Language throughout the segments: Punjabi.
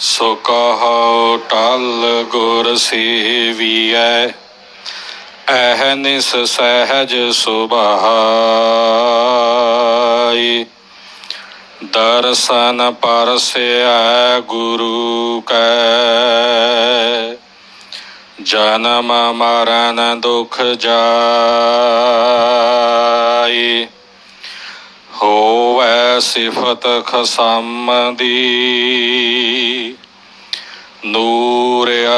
ਸੋ ਕਹੋ ਟਲ ਗੁਰ ਸੇਵੀਐ ਅਹਨਿਸ ਸਹਿਜ ਸੁਭਾਈ। ਦਰਸ਼ਨ ਪਰਸਿਆ ਗੁਰੂ ਕੈ, ਜਨਮ ਮਰਨ ਦੁਖ ਜਾਈ। ਹੋਵੈ ਸਿਫਤ ਖਸਮ ਦੀ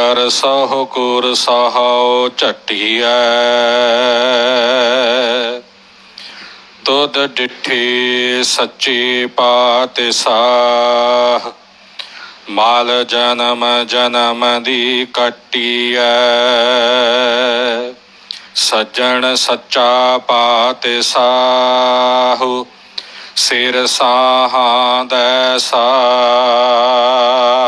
ਨੂਰ ਅਰ ਸਹੁ ਕੁਰ ਸਹਾਉ ਝਟੀਐ। ਤੁਧ ਡਿਠੀ ਸੱਚੀ ਪਾਤਸ਼ਾਹ। ਮਾਲ ਜਨਮ ਜਨਮ ਦੀ ਕੱਟੀਐ। ਸੱਜਣ ਸੱਚਾ ਪਾਤਸ਼ਾਹੁ। ਸਿਰ ਸਾਹਾਂ ਦੈ ਸਾਹ।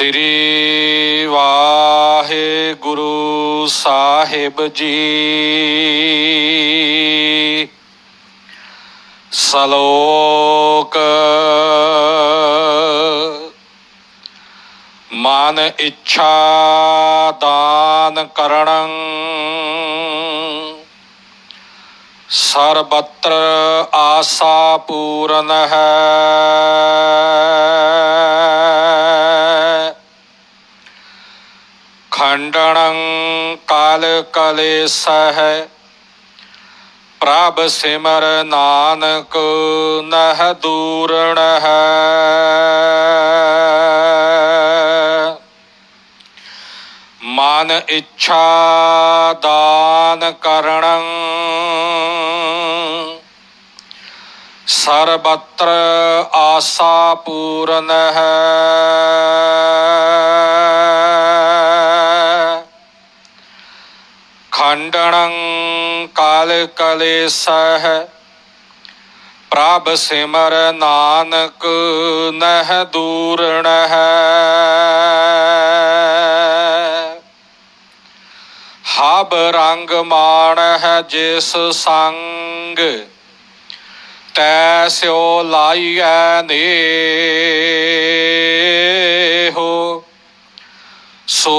ਸ੍ਰੀ ਵਾਹਿਗੁਰੂ ਸਾਹਿਬ ਜੀ। ਸਲੋਕ ਮਨ ਇੱਛਾ ਦਾਨ ਕਰਣੰ ਸਰਬਤਰ ਆਸਾ ਪੂਰਨ ਹੈ। ਕਾਲ ਕਲੇਸਹਿ ਪ੍ਰਭ ਸਿਮਰ ਨਾਨਕ ਨਹ ਦੂਰਣ ਹੈ। ਮਨ ਇੱਛਾ ਦਾਨ ਕਰਣੰ। ਸਰਬਤਰ ਆਸਾ ਪੂਰਨ ਹੈ। ਖੰਡਣੰ ਕਾਲ ਕਲੇਸਹਿ, ਪ੍ਰਭ ਸਿਮਰ ਨਾਨਕ ਨਹ ਦੂਰਣ ਹੈ ਹਬ ਰੰਗ ਮਾਣ ਹੈ ਜਿਸ ਸੰਗ, ਤੈ ਸਿਓ ਲਾਈਐ ਨੇਹੋ ਸੋ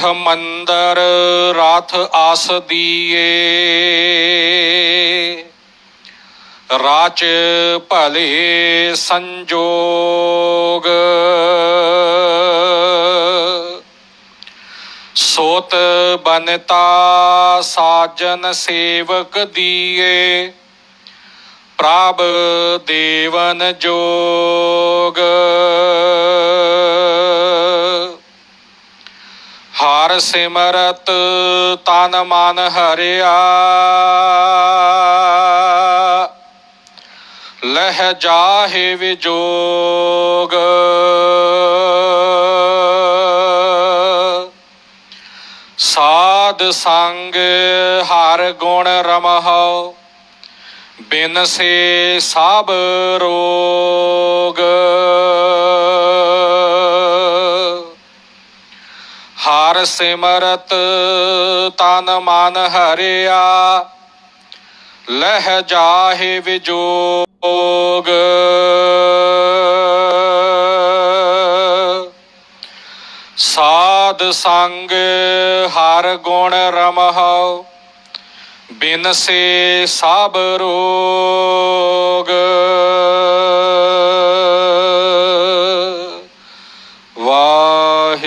ਗ੍ਰਹਿ ਮੰਦਰ ਰਥ ਆਸ ਦੀਏ। ਰਾਚ ਭਲੇ ਸੰਜੋਗ। ਸੋਤ ਬਨਤਾ ਸਾਜਨ ਸੇਵਕ ਦੀਏ। ਪ੍ਰਭ ਦੇਵਨ ਜੋਗ। ਸਿਮਰਤ ਤਨ ਮਨ ਹਰਿਆ। ਲਹਿ ਜਾਹੇ ਵਿਜੋਗ। ਸਾਧ ਸੰਗ ਹਰ ਗੁਣ ਰਮਹੁ, ਬਿਨ ਸੇ ਸਭ ਰੋਗ। ਹਰ ਸਿਮਰਤ ਤਨ ਮਨ ਹਰਿਆ, ਲਹਿ ਜਾਹੇ ਵਿਜੋਗ। ਸਾਧ ਸੰਗ ਹਰ ਗੁਣ ਰਮਹੁ, ਬਿਨ ਸੇ ਸਭ ਰੋਗ।